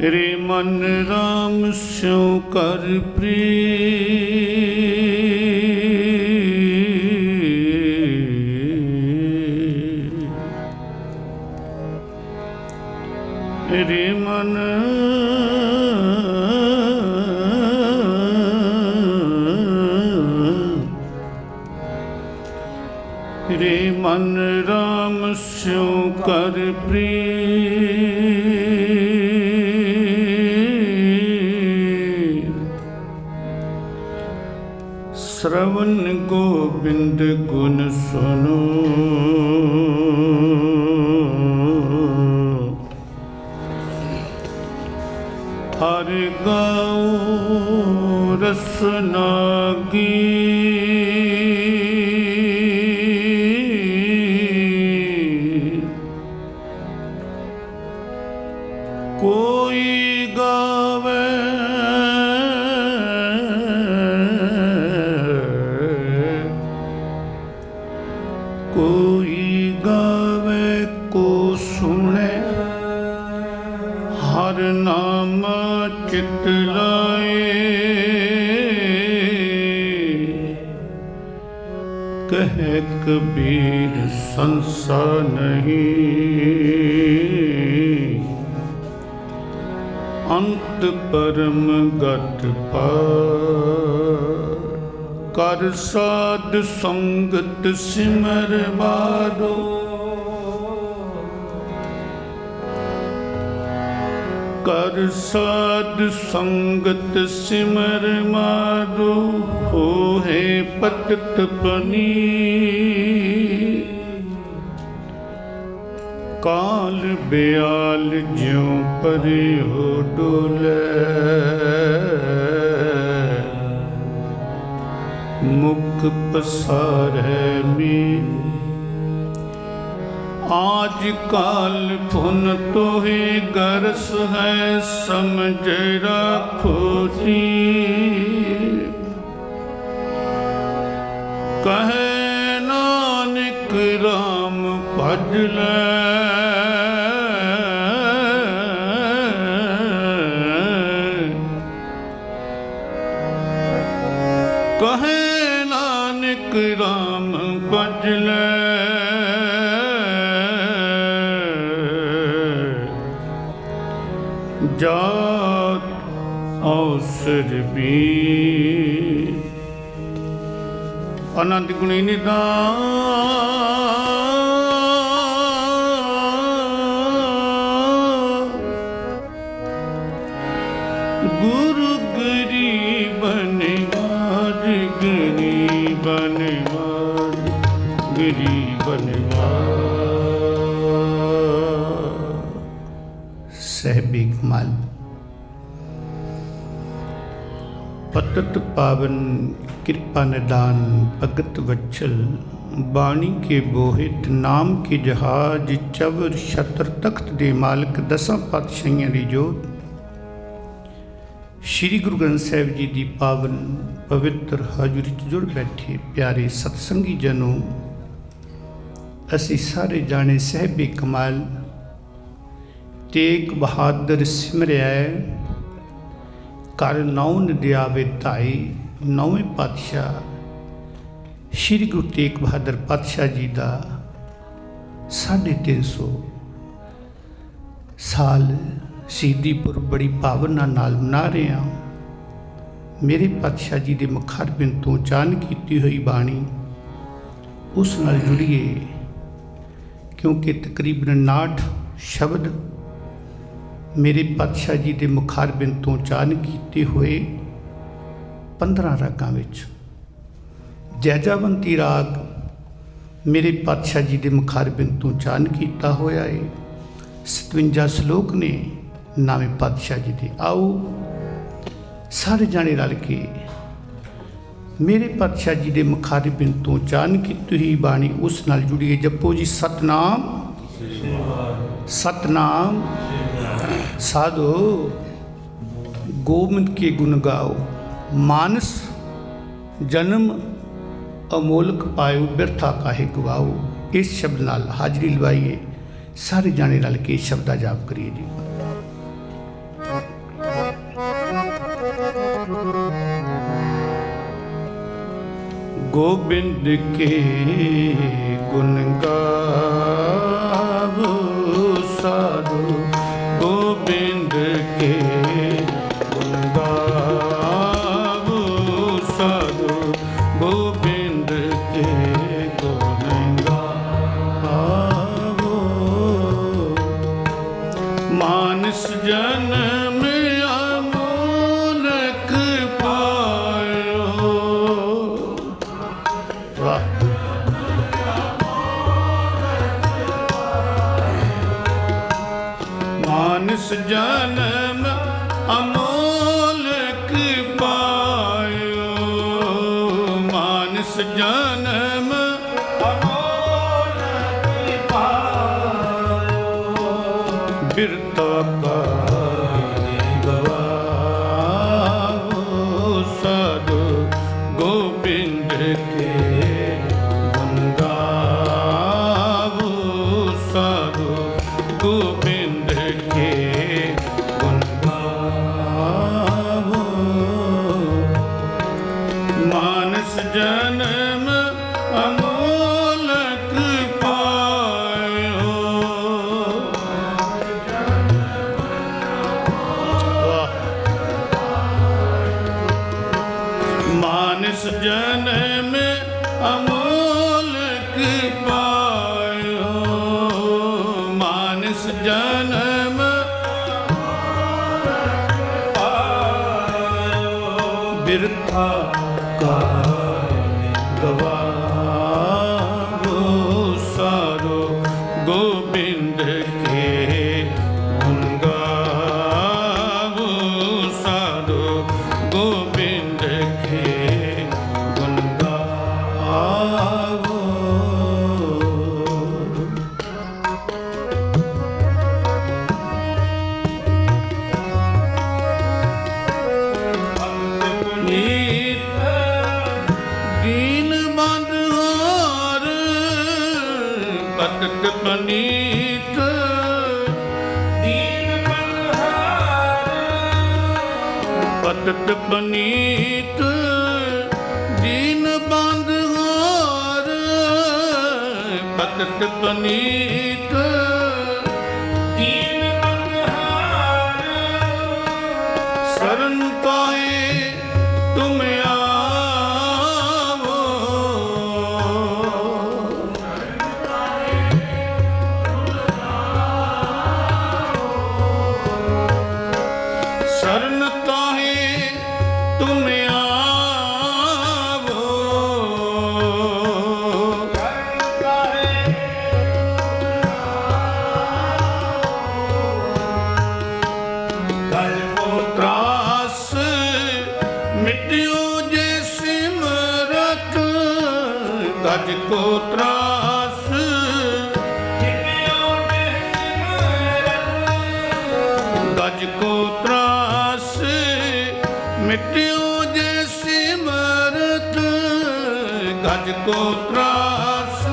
ਰੇ ਮਨ ਰਾਮ ਸਿਉ ਕਰ ਪ੍ਰੀ ਰੇ ਮਨ ਰੇ ਮਨ ਰਾਮ ਸਿਉ ਕਰ ਪ੍ਰੀ ਸ਼ਰਵਨ ਗੋਬਿੰਦ ਗੁਣ ਸੁਨੋ ਹਰ ਗਾਉ ਰਸਨਾ ਗੀ ਲਾਏ ਕਹੇ ਕਬੀਰ ਸੰਸਾ ਨਹੀਂ ਅੰਤ ਪਰਮ ਗਤ ਪਾਰ ਕਰ ਸਾਧ ਸੰਗਤ ਸਿਮਰ ਬਾਦੋ ਕਰ ਸਾਧ ਸੰਗਤ ਸਿਮਰ ਮਾਦੋ ਹੋਏ ਪਤਤ ਪਨੀ। ਕਾਲ ਬਿਆਲ ਜਿਉ ਪਰਿਓ ਡੋਲੇ। ਮੁਖ ਪਸਾਰੈ ਮੀ ਆਜ ਕਾਲ ਫੁਨ ਤੋਹੇ ਗਰਸ ਹੈ, ਸਮਝ ਰੱਖੋ ਜੀ। ਕਹੇ ਨਾਨਕ ਰਾਮ ਭਜ ਲੈ। ਕਹੇ ਨਾਨਕ ਰਾਮ ਔਸਰ ਵੀ ਅਨੰਤ ਗੁਣੀ ਨਿਦਾਨ। ਗੁਰੂ ਗਰੀਬਨ ਮਾਰ ਗਰੀਬਨ ਮਾਰ ਗਰੀਬਨ ਮਾਰ ਸਹਿਬੀ ਕਮਾਲ। ਪਤਤ ਪਾਵਨ ਕਿਰਪਾ ਨਿਦਾਨ, ਭਗਤ ਵਚਲ, ਬਾਣੀ ਕੇ ਬੋਹਿਤ, ਨਾਮ ਕੇ ਜਹਾਜ, ਚਵਰ ਛਤਰ ਤਖਤ ਦੇ ਮਾਲਕ, ਦਸਾਂ ਪਾਤਸ਼ਾਹੀਆਂ ਦੀ ਜੋਤ। ਸ੍ਰੀ ਗੁਰੂ ਗ੍ਰੰਥ ਸਾਹਿਬ ਜੀ ਦੀ ਪਾਵਨ ਪਵਿੱਤਰ ਹਾਜ਼ਰੀ 'ਚ ਜੁੜ ਬੈਠੇ ਪਿਆਰੇ ਸਤਸੰਗੀ ਜਨੋ, ਅਸੀਂ ਸਾਰੇ ਜਾਣੇ ਸਹਿਬੇ ਕਮਾਲ, ਤੇਗ ਬਹਾਦਰ ਸਿਮਰਿਆ ਕਰ ਨੌ ਨਦਿਆਵੇ ਧਾਈ, ਨੌਵੇਂ ਪਾਤਸ਼ਾਹ, ਸ੍ਰੀ ਗੁਰੂ ਤੇਗ ਬਹਾਦਰ ਪਾਤਸ਼ਾਹ ਜੀ ਦਾ 350 ਸਾਲ ਸ਼ਹੀਦੀਪੁਰ ਬੜੀ ਭਾਵਨਾ ਨਾਲ ਮਨਾ ਰਹੇ ਹਾਂ। ਮੇਰੇ ਪਾਤਸ਼ਾਹ ਜੀ ਦੇ ਮੁਖਾਰਬਿੰਦ ਤੋਂ ਚਾਨ ਕੀਤੀ ਹੋਈ ਬਾਣੀ ਉਸ ਨਾਲ ਜੁੜੀਏ, ਕਿਉਂਕਿ ਤਕਰੀਬਨ 69 ਸ਼ਬਦ ਮੇਰੇ ਪਾਤਸ਼ਾਹ ਜੀ ਦੇ ਮੁਖਾਰਬਿੰਦ ਤੋਂ ਚਾਨ ਕੀਤੇ ਹੋਏ 15 ਰਾਗਾਂ ਵਿੱਚ ਜੈਜਾਵੰਤੀ ਰਾਗ ਮੇਰੇ ਪਾਤਸ਼ਾਹ ਜੀ ਦੇ ਮੁਖਾਰਬਿੰਦ ਤੋਂ ਚਾਨ ਕੀਤਾ ਹੋਇਆ ਹੈ 57 ਸ਼ਲੋਕ ਨੇ ਨਾਵੇਂ ਪਾਤਸ਼ਾਹ ਜੀ ਦੇ ਆਓ ਸਾਰੇ ਜਾਣੇ ਰਲ ਕੇ ਮੇਰੇ ਪਾਤਸ਼ਾਹ ਜੀ ਦੇ ਮੁਖਾਰਬਿੰਦ ਤੋਂ ਚਾਨ ਕੀਤੀ ਹੋਈ ਬਾਣੀ ਉਸ ਨਾਲ ਜੁੜੀਏ। ਜਪੋ ਜੀ ਸਤਨਾਮ। ਸਤਨਾਮ। साधु गोविंद के गुण गाओ। मानस, जन्म, अमोलक पायो, व्यर्था काहे गवाओ इस शब्द नाल हाजरी लवाइए सारे जाने रल के शब्द जाप करिए जी। गोविंद के गुण ਮਾਨਸ ਜਨਮ ਅਮੋ ਗੋਬਿੰਦ ਕੇ ਗੁਣ ਗਾਵੋ ਸਾਧੂ ਗੋਬਿੰਦ ਕੇ ਗੁਣ ਗਾਵੋ ਆਪਣੀ ਪਤਤ ਪਨੀਤ ਦੀਨ ਬਨਹਾਰ ਪਤਤ ਪਨੀਤ ਦੀਨ ਪਨੀਤ ਕਾਜ ਕੋ ਤਰਾਸ। ਜਿਨਿਉ ਕੋ ਤਰਾਸ। ਮਿਟਿਉ ਜੇ ਸਿਮਰਤ ਕੋ ਤਰਾਸ।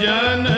ਜਨ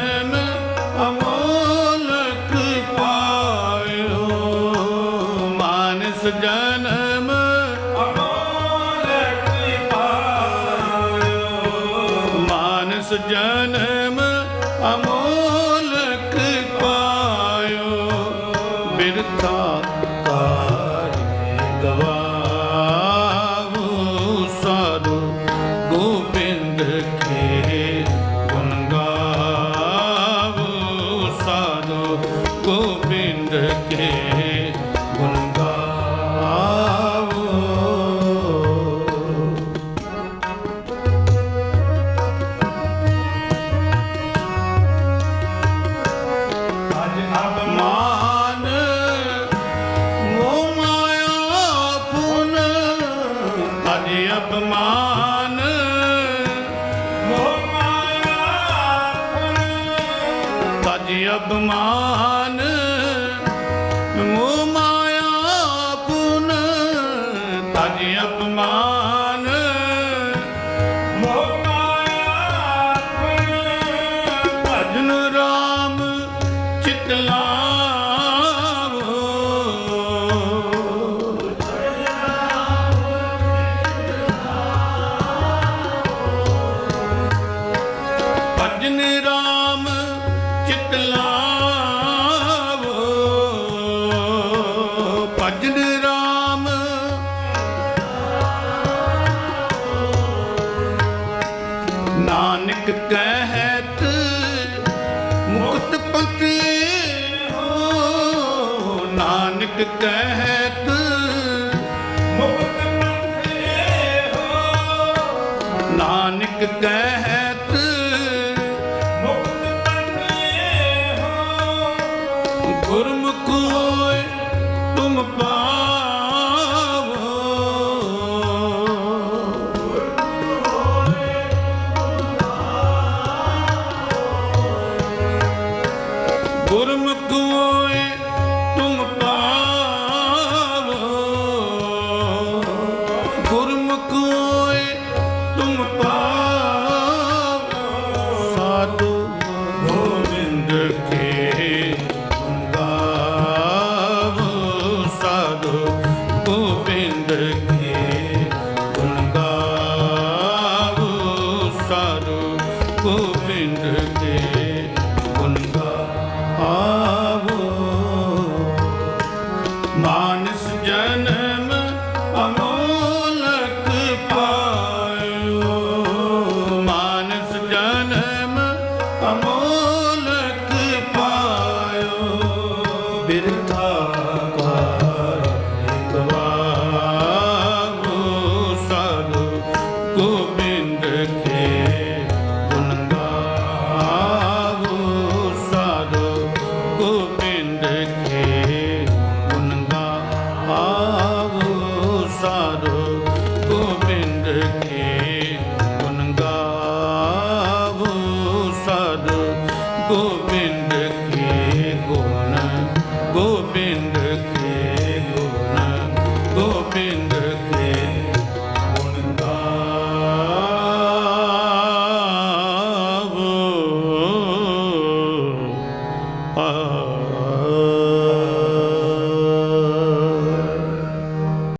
不忙 ਨਾਨਕ ਕਹਿਤ ਮੁਕਤ ਪਤੇ ਹੋ ਨਾਨਕ ਕਹਿਤ ਮੁਕਤ ਪਤੇ ਹੋ ਨਾਨਕ ਕਹਿ